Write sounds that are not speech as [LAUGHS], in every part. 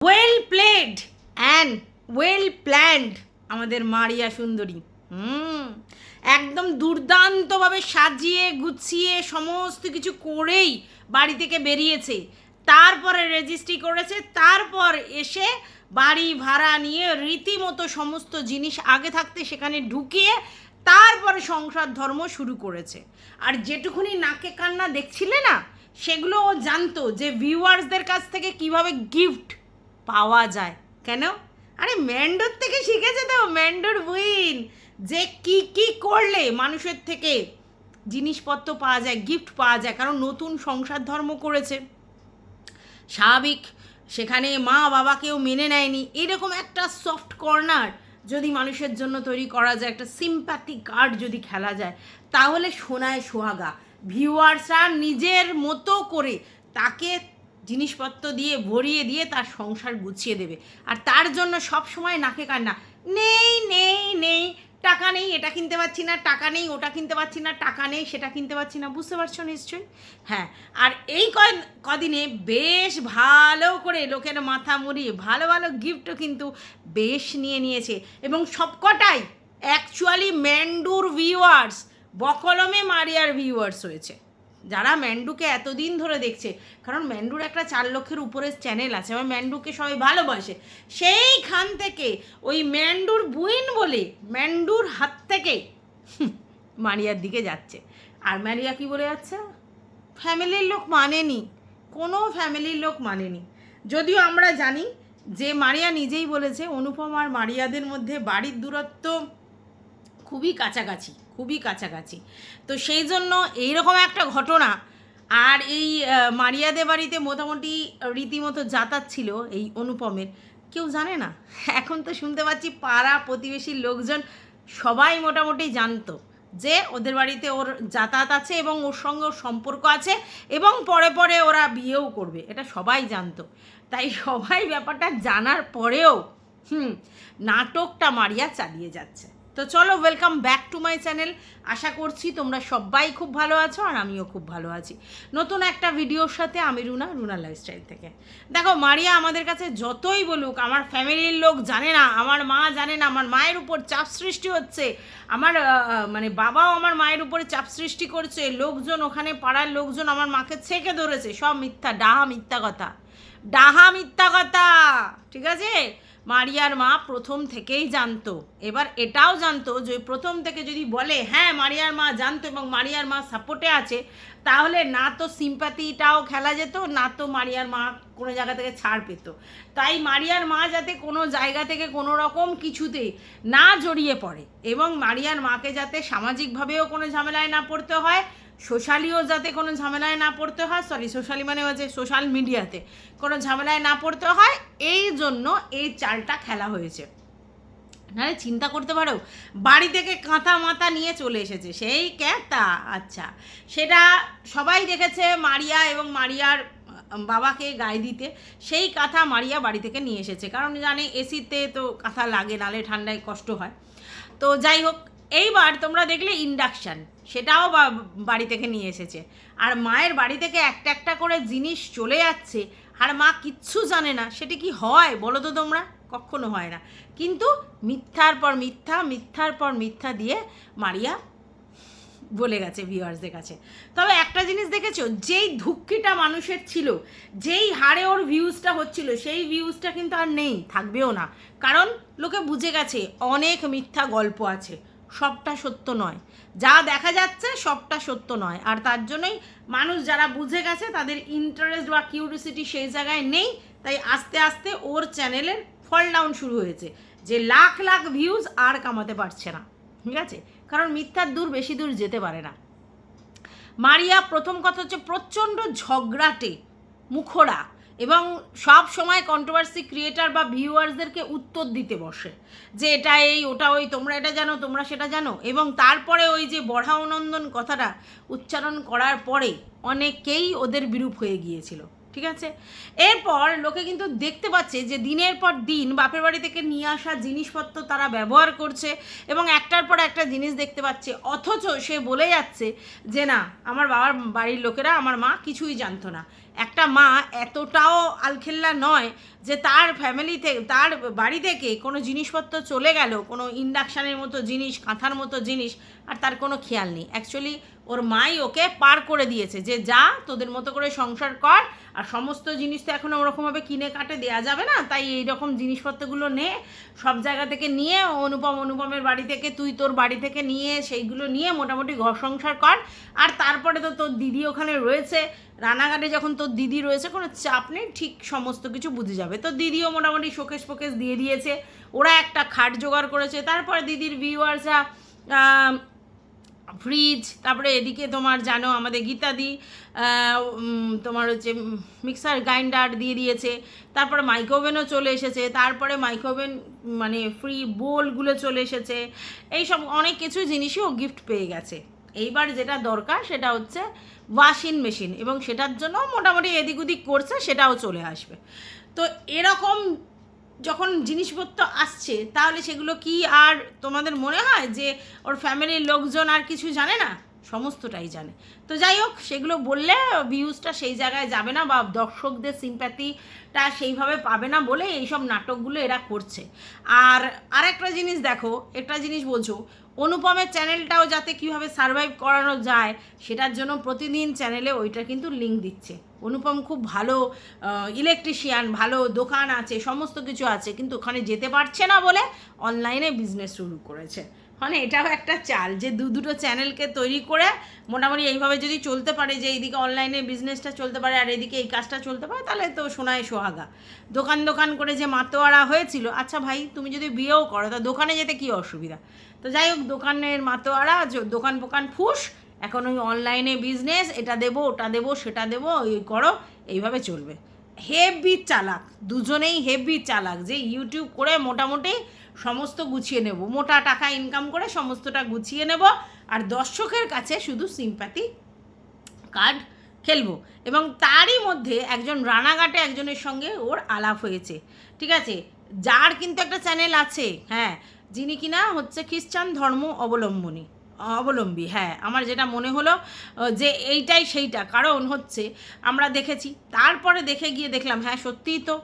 Well played and well planned আমাদের Maria সুন্দরী। হুম। একদম দুর্দান্তভাবে সাজিয়ে গুছিয়ে সমস্ত কিছু করেই বাড়ি থেকে বেরিয়েছে। তারপরে রেজিস্ট্রি করেছে তারপর এসে বাড়ি ভাড়া নিয়ে রীতিমতো সমস্ত জিনিস আগে থাকতে সেখানে ঢুকিয়ে তারপরে সংসার ধর্ম শুরু করেছে। আর যেটুকুনি নাকে কান্না দেখছিলে না সেগুলো ও জানতো যে ভিউয়ার্সদের কাছ থেকে কীভাবে গিফট পাওয়া যায়। কেন? আরে ম্যান্ডোর থেকে শিখেছে তো, ম্যান্ডোর বুইন যে কি কি করলে মানুষের থেকে জিনিসপত্র পাওয়া যায় গিফট পাওয়া যায়, কারণ নতুন সংসার ধর্ম করেছে। স্বাভাবিক, সেখানে মা বাবাকেও মেনে নেয়নি। এরকম একটা সফট কর্নার যদি মানুষের জন্য তৈরি করা যায়, একটা সিম্প্যাথি কার্ড যদি খেলা যায়, তাহলে সোনায় সোহাগা। ভিউয়ার্সরা নিজের মতো করে তাকে জিনিসপত্র দিয়ে, ভরিয়ে দিয়ে তার সংসার গুছিয়ে দেবে। আর তার জন্য সব সময় নাকে কান্না, নেই নেই নেই, টাকা নেই, এটা কিনতে পারছি না, টাকা নেই, ওটা কিনতে পারছি না, টাকা নেই, সেটা কিনতে পারছি না। বুঝতে পারছ নিশ্চয়ই? হ্যাঁ আর এই কয়- কদিনে বেশ ভালো করে লোকের মাথা মুড়িয়ে ভালো ভালো গিফটও কিন্তু বেশ নিয়ে নিয়েছে। এবং সবকটাই অ্যাকচুয়ালি ম্যান্ডুর ভিউয়ার্স বকলমে মারিয়ার ভিউয়ার্স হয়েছে। যারা ম্যান্ডুকে এতদিন ধরে দেখছে, কারণ ম্যান্ডুর একটা চার লক্ষের উপরে চ্যানেল আছে, আমার ম্যান্ডুকে সবাই ভালোবাসে, সেইখান থেকে ওই ম্যান্ডুর বুইন বলে ম্যান্ডুর হাত থেকে [LAUGHS] মারিয়ার দিকে যাচ্ছে। আর মারিয়া কি বলে যাচ্ছে? ফ্যামিলির লোক মানেনি, কোনো ফ্যামিলির লোক মানেনি। যদিও আমরা জানি যে মারিয়া নিজেই বলেছে, অনুপম আর মারিয়াদের মধ্যে বাড়ির দূরত্ব খুবই কাছাকাছি। খুবই কাছাকাছি। তো সেই জন্য এইরকম একটা ঘটনা আর এই আহ, মারিয়াদের বাড়িতে মোটামুটি রীতিমতো যাতায়াত ছিল এই অনুপমের। কেউ জানে না? এখন তো শুনতে পাচ্ছি পাড়া প্রতিবেশীর লোকজন সবাই মোটামুটি জানতো যে ওদের বাড়িতে ওর যাতায়াত আছে এবং ওর সঙ্গে ওর সম্পর্ক আছে এবং পরে পরে ওরা বিয়েও করবে এটা সবাই জানতো। তাই সবাই ব্যাপারটা জানার পরেও হুম নাটকটা মারিয়া চালিয়ে যাচ্ছে। তো চলো welcome back to my channel আশা করছি তোমরা সবাই খুব ভালো আছো আর আমিও খুব ভালো আছি। নতুন একটা ভিডিওর সাথে আমি রুনা রুনা লাইফস্টাইল থেকে। দেখো, মারিয়া আমাদের কাছে যতই বলুক, আমার ফ্যামিলির লোক জানে না, আমার মা জানে না, আমার মায়ের উপর চাপ সৃষ্টি হচ্ছে। আমার মানে বাবাও আমার মায়ের উপরে চাপ সৃষ্টি করছে। লোকজন ওখানে পাড়ার লোকজন আমার মাকে ছেঁকে ধরেছে। সব মিথ্যা, ডাহা মিথ্যা কথা। ডাহা মিথ্যা কথা, ঠিক আছে? মারিয়ার মা প্রথম থেকেই জানতো। এবার এটাও জানতো যে প্রথম থেকে যদি বলে হ্যাঁ মারিয়ার মা জানতো এবং মারিয়ার মা সাপোর্টে আছে, তাহলে না তো সিম্প্যাথিটাও খেলা যেত, না তো মারিয়ার মা কোনো জায়গা থেকে ছাড় পেত। তাই মারিয়ার মা যাতে কোনো জায়গা থেকে কোনো রকম কিছুতে না জড়িয়ে পড়ে এবং মারিয়ার মাকে যাতে সামাজিকভাবেও কোনো ঝামেলায় না পড়তে হয় সোশ্যালিও যাতে কোনো ঝামেলায় না পড়তে হয় সরি সোশ্যালি মানে হচ্ছে সোশ্যাল মিডিয়াতে কোনো ঝামেলায় না পড়তে হয়, এই জন্য এই চালটা খেলা হয়েছে। নাহলে চিন্তা করতে পারো, বাড়ি থেকে কাঁথা মাথা নিয়ে চলে এসেছে, সেই ক্যাতা আচ্ছা। সেটা সবাই দেখেছে, মারিয়া এবং মারিয়ার বাবাকে গায়ে দিতে, সেই কাঁথা মারিয়া বাড়ি থেকে নিয়ে এসেছে। কারণ জানে এসিতে তো কাঁথা লাগে, নালে ঠান্ডায় কষ্ট হয়। তো যাই হোক, এইবার তোমরা দেখলে ইন্ডাকশান সেটাও বাড়ি থেকে নিয়ে এসেছে। আর মায়ের বাড়ি থেকে একটা একটা করে জিনিস চলে যাচ্ছে, আর মা কিচ্ছু জানে না, সেটা কি হয় বলো তো তোমরা? কখনো হয় না। কিন্তু মিথ্যার পর মিথ্যা, মিথ্যার পর মিথ্যা দিয়ে মারিয়া বলে গেছে ভিউয়ার্সদের কাছে। তবে একটা জিনিস দেখেছ? যেই ধুক্কিটা মানুষের ছিল, যেই হারে ওর ভিউজটা হচ্ছিল, সেই ভিউজটা কিন্তু আর নেই, থাকবেও না। কারণ লোকে বুঝে গেছে, অনেক মিথ্যা গল্প আছে। সবটা সত্য নয়। যা দেখা যাচ্ছে সবটা সত্য নয়। আর তার জন্যই মানুষ যারা বুঝে গেছে, তাদের ইন্টারেস্ট বা কিউরিসিটি সেই জায়গায় নেই। তাই আস্তে আস্তে ওর চ্যানেলের ফল ডাউন শুরু হয়েছে, যে লাখ লাখ ভিউজ আর কামাতে পারছে না। ঠিক আছে? কারণ মিথ্যার দূর বেশি দূর যেতে পারে না। মারিয়া, প্রথম কথা হচ্ছে প্রচণ্ড ঝগড়াটে মুখরা এবং সব সময় কন্ট্রোভার্সি ক্রিয়েটার বা ভিউয়ার্সদেরকে উত্তর দিতে বসে। যে এটা এই, ওটা ওই, তোমরা এটা জানো, তোমরা সেটা জানো। এবং তারপরে ওই যে বড়াওনন্দন কথাটা উচ্চারণ করার পরে অনেকেই ওদের বিরূপ হয়ে গিয়েছিল। ঠিক আছে? এরপর লোকে কিন্তু দেখতে পাচ্ছে যে দিনের পর দিন বাপের বাড়ি থেকে নিয়ে আসা জিনিসপত্র তারা ব্যবহার করছে এবং একটার পর একটা জিনিস দেখতে পাচ্ছে। অথচ সে বলে যাচ্ছে যে, না, আমার বাবার বাড়ির লোকেরা আমার মা কিছুই জানতো না। একটা মা এতটাও আলখেল্লা নয় যে তার ফ্যামিলি থেকে তার বাড়ি থেকে কোনো জিনিসপত্র চলে গেল, কোনো ইন্ডাকশানের মতো জিনিস, কাঁথার মতো জিনিস, আর তার কোনো খেয়াল নেই। অ্যাকচুয়ালি ওর মাই ওকে পার করে দিয়েছে যে যা, তোদের মতো করে সংসার কর, আর সমস্ত জিনিস তো এখন ওরকমভাবে কিনে কাটে দেওয়া যাবে না, তাই এই রকম জিনিসপত্রগুলো নে, সব জায়গা থেকে নিয়ে, অনুপম অনুপমের বাড়ি থেকে, তুই তোর বাড়ি থেকে নিয়ে, সেইগুলো নিয়ে মোটামুটি ঘর সংসার কর, আর তারপরে তো তোর দিদি ওখানে রয়েছে, রানাঘাটে যখন তোর দিদি রয়েছে, কোনো চাপ নেই, ঠিক সমস্ত কিছু বুঝে যাবে। তো দিদিও মোটামুটি শোকেশ ফোকেশ দিয়ে দিয়েছে, ওরা একটা খাট জোগাড় করেছে, তারপরে দিদির ভিউয়ার্সরা ফ্রিজ তারপরে এদিকে তোমার জানো আমাদের গীতাদি তোমার হচ্ছে মিক্সার গ্রাইন্ডার দিয়ে দিয়েছে। তারপরে মাইক্রোওভেনও চলে এসেছে। তারপরে মাইক্রোওভেন মানে ফ্রি বোলগুলো চলে এসেছে। এই সব অনেক কিছু জিনিসই ও গিফট পেয়ে গেছে। এইবার যেটা দরকার সেটা হচ্ছে ওয়াশিং মেশিন এবং সেটার জন্য মোটামুটি এদিক ওদিক করছে, সেটাও চলে আসবে। তো এরকম যখন জিনিসপত্র আসছে, তাহলে সেগুলো কি আর তোমাদের মনে হয় যে ওর ফ্যামিলির লোকজন আর কিছু জানে না? সমস্তটাই জানে। তো যাই হোক, সেগুলো বললে ভিউজটা সেই জায়গায় যাবে না বা দর্শকদের সিম্প্যাথিটা সেইভাবে পাবে না বলে এইসব নাটকগুলো এরা করছে। আর আরেকটা জিনিস দেখো, একটা জিনিস বোঝো অনুপমের চ্যানেলটাও যাতে কীভাবে সার্ভাইভ করানো যায়, সেটার জন্য প্রতিদিন চ্যানেলে ওইটা কিন্তু লিঙ্ক দিচ্ছে। অনুপম খুব ভালো ইলেকট্রিশিয়ান ভালো দোকান আছে, সমস্ত কিছু আছে, কিন্তু ওখানে যেতে পারছে না বলে অনলাইনে বিজনেস শুরু করেছে। মানে এটাও একটা চাল যে দু দুটো চ্যানেলকে তৈরি করে মোটামুটি এইভাবে যদি চলতে পারে যে এইদিকে অনলাইনে বিজনেসটা চলতে পারে আর এদিকে এই কাজটা চলতে পারে, তাহলে তো সোনায় সোহাগা। দোকান দোকান করে যে মাতোয়ারা হয়েছিল আচ্ছা ভাই তুমি যদি বিয়েও করো, তা দোকানে যেতে কী অসুবিধা? তো যাই হোক, দোকানের মাতোয়ারা দোকান ফোকান ফুস, এখন ওই অনলাইনে বিজনেস এটা দেবো, ওটা দেবো, সেটা দেবো, ওই করো, এইভাবে চলবে। হেভি চালাক, দুজনেই হেভি চালাক, যে ইউটিউব করে মোটামুটি সমস্ত গুছিয়ে নেব। মোটা টাকা ইনকাম করে সমস্তটা গুছিয়ে নেব, আর দর্শকের কাছে শুধু সিম্প্যাথি কার্ড খেলব। এবং তারই মধ্যে একজন রানাঘাটে একজনের সঙ্গে ওর আলাপ হয়েছে। ঠিক আছে? যার কিন্তু একটা চ্যানেল আছে হ্যাঁ যিনি কিনা হচ্ছে খ্রিস্টান ধর্ম অবলম্বনী, অবলম্বী হ্যাঁ আমার যেটা মনে হলো যে এইটাই সেইটা। কারণ হচ্ছে আমরা দেখেছি, তারপরে দেখে গিয়ে দেখলাম হ্যাঁ সত্যিই তো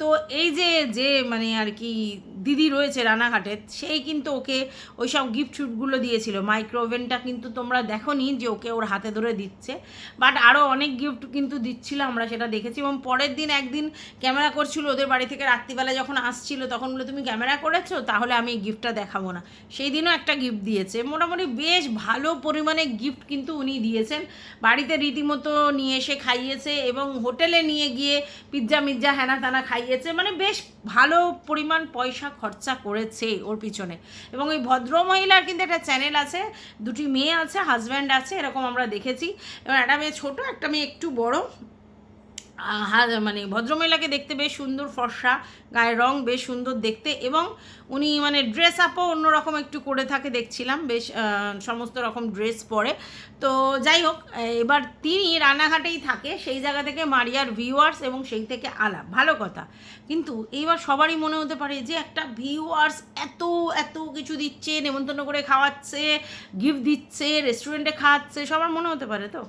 তো এই যে যে মানে আর কি দিদি রয়েছে রানাঘাটে, সেই কিন্তু ওকে ওই সব গিফট শুটগুলো দিয়েছিল। মাইক্রোওভেনটা কিন্তু তোমরা দেখো নি যে ওকে ওর হাতে ধরে দিচ্ছে। বাট আরও অনেক গিফট কিন্তু দিচ্ছিল আমরা সেটা দেখেছি এবং পরের দিন একদিন ক্যামেরা করছিল ওদের বাড়ি থেকে রাত্রিবেলা যখন আসছিল তখন বলে তুমি ক্যামেরা করেছ? তাহলে আমি এই গিফটটা দেখাবো না। সেই দিনও একটা গিফট দিয়েছে। মোটামুটি বেশ ভালো পরিমাণে গিফট কিন্তু উনি দিয়েছেন। বাড়িতে রীতিমতো নিয়ে এসে খাইয়েছে এবং হোটেলে নিয়ে গিয়ে পিৎজা মিৎজা হ্যানা তানা খাইয়েছে। মানে বেশ ভালো পরিমাণ পয়সা খরচা করেছে ওর পিছনে। এবং ওই ভদ্র মহিলার কিন্তু একটা চ্যানেল আছে, দুটি মেয়ে আছে হাজব্যান্ড আছে, এরকম আমরা দেখেছি। এবং একটা মেয়ে ছোটো, একটা মেয়ে একটু বড়। মানে ভদ্রমহিলাকে দেখতে বেশ সুন্দর ফর্সা, গায়ের রং বেশ সুন্দর দেখতে এবং উনি মানে ড্রেস আপও অন্যরকম একটু করে থাকে দেখছিলাম, বেশ সমস্ত রকম ড্রেস পরে। তো যাই হোক, এবার তিনি রানাঘাটেই থাকে, সেই জায়গা থেকে মারিয়ার ভিউয়ার্স এবং সেই থেকে আলাপ, ভালো কথা। কিন্তু এইবার সবারই মনে হতে পারে যে একটা ভিউয়ার্স এত এত কিছু দিচ্ছে, নেমন্তন্ন করে খাওয়াচ্ছে গিফট দিচ্ছে রেস্টুরেন্টে খাওয়াচ্ছে সবার মনে হতে পারে তো?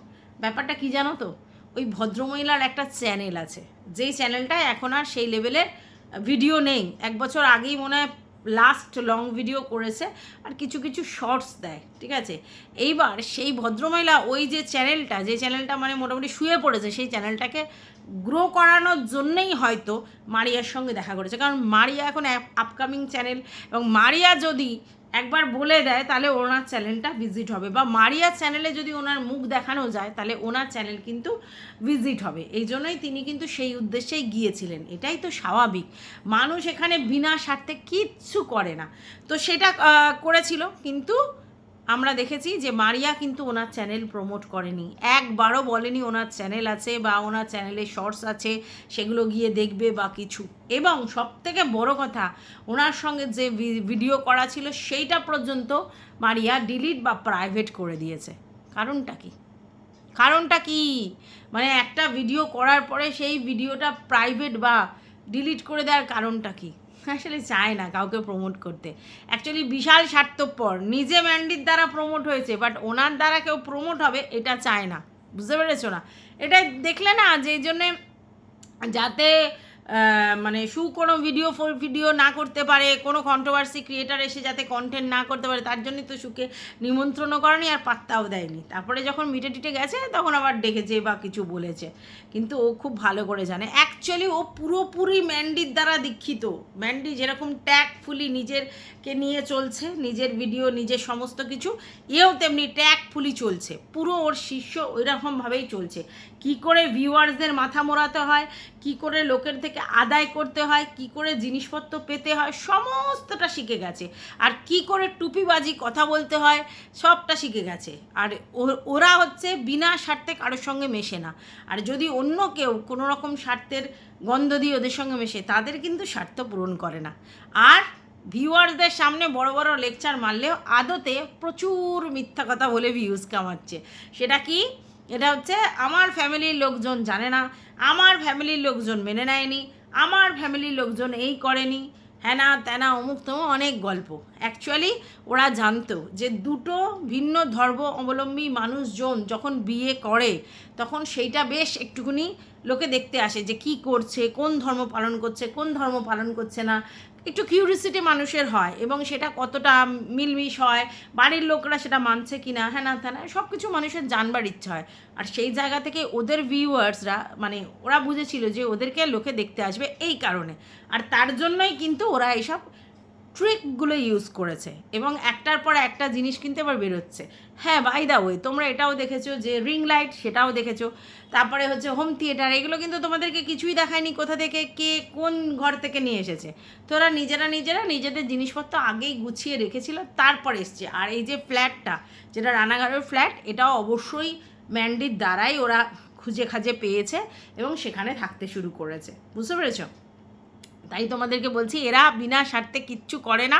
ব্যাপারটা কি জানো তো? ওই ভদ্রমহিলার একটা চ্যানেল আছে। যেই চ্যানেলটায় এখন আর সেই লেভেলের ভিডিও নেই। এক বছর আগেই মনে হয় লাস্ট লং ভিডিও করেছে আর কিছু কিছু শর্টস দেয়, ঠিক আছে? এইবার সেই ভদ্রমহিলা ওই যে চ্যানেলটা যে চ্যানেলটা মানে মোটামুটি শুয়ে পড়েছে, সেই চ্যানেলটাকে গ্রো করানোর জন্যেই হয়তো মারিয়ার সঙ্গে দেখা করেছে। কারণ মারিয়া এখন আপকামিং চ্যানেল এবং মারিয়া যদি একবার বলে দেয়, তাহলে ওনার চ্যানেলটা ভিজিট হবে। বা মারিয়া চ্যানেলে যদি ওনার মুখ দেখানো যায়, তাহলে ওনার চ্যানেল কিন্তু ভিজিট হবে। এই জন্যই তিনি কিন্তু সেই উদ্দেশ্যেই গিয়েছিলেন। এটাই তো স্বাভাবিক। মানুষ এখানে বিনা স্বার্থে কিচ্ছু করে না। তো সেটা করেছিল, কিন্তু আমরা দেখেছি যে মারিয়া কিন্তু ওনার চ্যানেল প্রমোট করেনি। একবারও বলেনি ওনার চ্যানেল আছে বা ওনার চ্যানেলে শর্টস আছে, সেগুলো গিয়ে দেখবে বা কিছু। এবং সব থেকে বড় কথা, ওনার সঙ্গে যে ভিডিও করা ছিল, সেইটা পর্যন্ত মারিয়া ডিলিট বা প্রাইভেট করে দিয়েছে। কারণটা কি? কারণটা কি? মানে একটা ভিডিও করার পরে সেই ভিডিওটা প্রাইভেট বা ডিলিট করে দেওয়ার কারণটা কি? আসলে চায় না কাউকে প্রমোট করতে। অ্যাকচুয়ালি বিশাল স্বার্থপর, নিজে ম্যান্ডির দ্বারা প্রমোট হয়েছে বাট ওনার দ্বারা কেউ প্রমোট হবে, এটা চায় না। বুঝতে পেরেছ না? এটা দেখলে না যে জন্যে যাতে মানে সু কোনো ভিডিও ফোর ভিডিও না করতে পারে, কোনো কন্ট্রোভার্সি ক্রিয়েটার এসে যাতে কন্টেন্ট না করতে পারে, তার জন্যই তো সুকে নিমন্ত্রণও করেনি আর পাত্তাও দেয়নি। তারপরে যখন মিটে টিটে গেছে, তখন আবার ডেকেছে বা কিছু বলেছে। কিন্তু ও খুব ভালো করে জানে। অ্যাকচুয়ালি ও পুরোপুরি ম্যান্ডির দ্বারা দীক্ষিত। ম্যান্ডি যেরকম ট্যাগফুলি নিজেরকে নিয়ে চলছে, নিজের ভিডিও নিজের সমস্ত কিছু, এও তেমনি ট্যাগফুলি চলছে। পুরো ওর শিষ্য ওইরকমভাবেই চলছে। কি করে ভিউয়ার্সদের মাথা মোড়াতে হয়, কি করে লোকের থেকে আদায় করতে হয়, কি করে জিনিসপত্র পেতে হয়, সমস্তটা শিখে গেছে। আর কি করে টুপিবাজি কথা বলতে হয়, সবটা শিখে গেছে। আর ওরা হচ্ছে বিনা স্বার্থে কারোর সঙ্গে মেশে না। আর যদি অন্য কেউ কোনো রকম স্বার্থের গন্ধ দিয়ে ওদের সঙ্গে মেশে, তাদের কিন্তু স্বার্থ পূরণ করে না। আর ভিউয়ার্সদের সামনে বড় বড় লেকচার মারলেও আদতে প্রচুর মিথ্যা কথা বলে ভিউজ কামাচ্ছে। সেটা কি? এটা হচ্ছে আমার ফ্যামিলির লোকজন জানে না, আমার ফ্যামিলির লোকজন মেনে নেয়নি, আমার ফ্যামিলির লোকজন এই করেনি। হ্যানা ত্যানা, অমুক তমুক অনেক গল্প। অ্যাকচুয়ালি ওরা জানতো যে দুটো ভিন্ন ধর্ম অবলম্বী মানুষজন যখন বিয়ে করে, তখন সেইটা বেশ একটুখানি লোকে দেখতে আসে যে কি করছে, কোন ধর্ম পালন করছে, কোন ধর্ম পালন করছে না। একটু কিউরিসিটি মানুষের হয় এবং সেটা কতটা মিলমিশ হয়, বাড়ির লোকরা সেটা মানছে কি না হ্যাঁ না না সব কিছু মানুষের জানবার ইচ্ছা হয়। আর সেই জায়গা থেকে ওদের ভিউয়ার্সরা মানে ওরা বুঝেছিল যে ওদেরকে লোকে দেখতে আসবে এই কারণে। আর তার জন্যই কিন্তু ওরা এইসব ট্রিকগুলো ইউজ করেছে এবং একটার পর একটা জিনিস কিন্তু এবার বেরোচ্ছে। হ্যাঁ বাই দা ওয়ে তোমরা এটাও দেখেছ যে রিং লাইট সেটাও দেখেছ। তারপরে হচ্ছে হোম থিয়েটার এগুলো কিন্তু তোমাদেরকে কিছুই দেখায়নি কোথা থেকে, কে কোন ঘর থেকে নিয়ে এসেছে। তো ওরা নিজেরা নিজেরা নিজেদের জিনিসপত্র আগেই গুছিয়ে রেখেছিল, তারপর এসছে। আর এই যে ফ্ল্যাটটা যেটা রানাঘাটের ফ্ল্যাট এটাও অবশ্যই ম্যান্ডির দ্বারাই ওরা খুঁজে খাজে পেয়েছে এবং সেখানে থাকতে শুরু করেছে। বুঝতে পেরেছ? তাই তোমাদেরকে বলছি, এরা বিনা স্বার্থে কিচ্ছু করে না।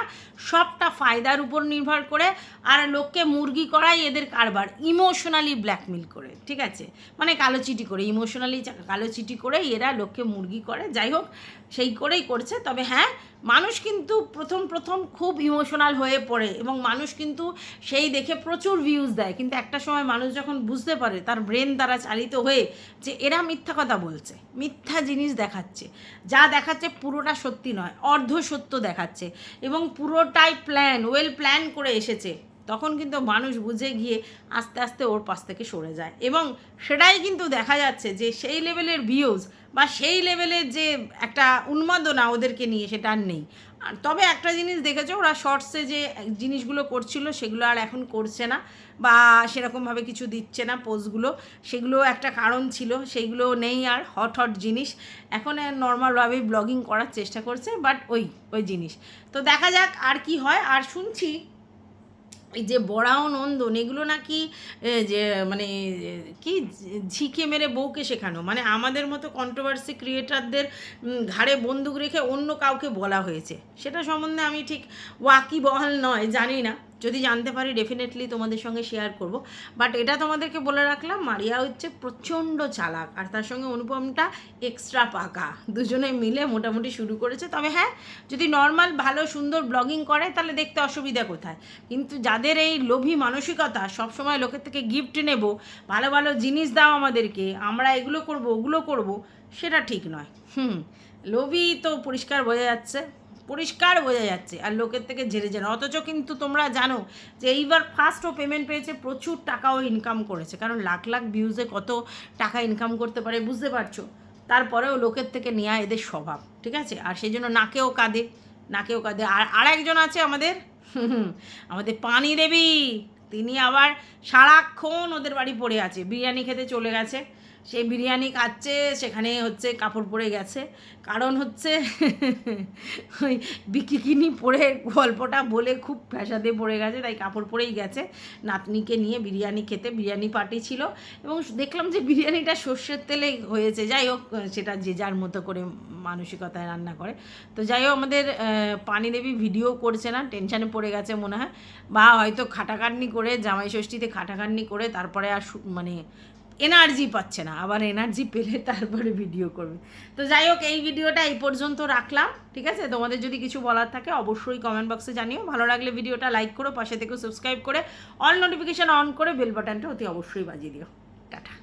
সবটা ফায়দার উপর নির্ভর করে, আর লোককে মুরগি করাই এদের কারবার ইমোশনালি ব্ল্যাকমেল করে, ঠিক আছে? মানে কালো চিটি করে ইমোশনালি কালো চিটি করে এরা লোককে মুরগি করে। যাই হোক, সেই করেই করছে। তবে হ্যাঁ মানুষ কিন্তু প্রথম প্রথম খুব ইমোশনাল হয়ে পড়ে এবং মানুষ কিন্তু সেই দেখে প্রচুর ভিউজ দেয়। কিন্তু একটা সময় মানুষ যখন বুঝতে পারে, তার ব্রেন দ্বারা চালিত হয়ে যে এরা মিথ্যা কথা বলছে, মিথ্যা জিনিস দেখাচ্ছে, যা দেখাচ্ছে পুরোটা সত্যি নয়, অর্ধ সত্য দেখাচ্ছে এবং পুরোটাই প্ল্যান ওয়েল প্ল্যান করে এসেছে। তখন কিন্তু মানুষ বুঝে গিয়ে আস্তে আস্তে ওর পাশ থেকে সরে যায়। এবং সেটাই কিন্তু দেখা যাচ্ছে যে সেই লেভেলের ভিউজ বা সেই লেভেলের যে একটা উন্মাদনা ওদেরকে নিয়ে সেটা আর নেই। তবে একটা জিনিস দেখেছ, ওরা শর্টসে যে জিনিসগুলো করছিল সেগুলো আর এখন করছে না বা সেরকমভাবে কিছু দিচ্ছে না পোস্টগুলো সেগুলো একটা কারণ ছিল, সেইগুলো নেই আর হট হট জিনিস। এখন নর্মালভাবেই ব্লগিং করার চেষ্টা করছে বাট ওই ওই জিনিস। তো দেখা যাক আর কি হয়। আর শুনছি যে বড়াও নন্দন, এগুলো নাকি যে মানে কি, ঝিকে মেরে বউকে শেখানো? মানে আমাদের মতো কন্ট্রোভার্সি ক্রিয়েটারদের ঘাড়ে বন্দুক রেখে অন্য কাউকে বলা হয়েছে। সেটা সম্বন্ধে আমি ঠিক ওয়াকি বহাল নয়, জানি না। যদি জানতে পারি ডেফিনেটলি তোমাদের সঙ্গে শেয়ার করব। বাট এটা তোমাদেরকে বলে রাখলাম, মারিয়া হচ্ছে প্রচণ্ড চালাক, আর তার সঙ্গে অনুপমটা এক্সট্রা পাকা। দুজনে মিলে মোটামুটি শুরু করেছে। তবে হ্যাঁ যদি নর্মাল ভালো, সুন্দর ব্লগিং করে, তাহলে দেখতে অসুবিধা কোথায়? কিন্তু যাদের এই লোভী মানসিকতা, সবসময় লোকের থেকে গিফট নেব, ভালো ভালো জিনিস দাও আমাদেরকে, আমরা এগুলো করব, ওগুলো করব, সেটা ঠিক নয়। হুম, লোভী তো পরিষ্কার বোঝা যাচ্ছে। পরিষ্কার বোঝা যাচ্ছে আর লোকের থেকে ঝেড়ে যান অথচ কিন্তু তোমরা জানো যে এইবার ফার্স্ট ও পেমেন্ট পেয়েছে, প্রচুর টাকাও ইনকাম করেছে। কারণ লাখ লাখ ভিউজে কত টাকা ইনকাম করতে পারে বুঝতে পারছ? তারপরেও লোকের থেকে নেওয়া এদের স্বভাব, ঠিক আছে? আর সেই জন্য নাকেও কাঁদে নাকেও কাঁদে। আর আরেকজন আছে আমাদের [LAUGHS] আমাদের পানি দেবী। তিনি আবার সারাক্ষণ ওদের বাড়ি পড়ে আছে। বিরিয়ানি খেতে চলে গেছে। সেই বিরিয়ানি খাচ্ছে, সেখানে হচ্ছে কাপড় পরে গেছে। কারণ হচ্ছে [LAUGHS] ওই বিকিকিনি পরে গল্পটা বলে খুব ফ্যাসাদে পড়ে গেছে, তাই কাপড় পরেই গেছে। নাতনিকে নিয়ে বিরিয়ানি খেতে, বিরিয়ানি পার্টি ছিল। এবং দেখলাম যে বিরিয়ানিটা সর্ষের তেলে হয়েছে। যাই হোক, সেটা যে যার মতো করে মানসিকতায় রান্না করে। তো যাই হোক, আমাদের পানি দেবী ভিডিও করছে না টেনশানে পড়ে গেছে মনে হয়। বা হয়তো খাটাখাটনি করে, জামাই ষষ্ঠীতে খাটাখাটনি করে, তারপরে আর মানে এনার্জি পাচ্ছে না, আবার এনার্জি পেলে তারপরে ভিডিও করবে। তো যাই হোক, এই ভিডিওটা এই পর্যন্ত রাখলাম, ঠিক আছে? তোমাদের যদি কিছু বলার থাকে অবশ্যই কমেন্ট বক্সে জানিও। ভালো লাগলে ভিডিওটা লাইক করো, পাশে থেকে সাবস্ক্রাইব করে অল নোটিফিকেশান অন করে বেল বাটনটা অতি অবশ্যই বাজিয়ে দিও। টাটা।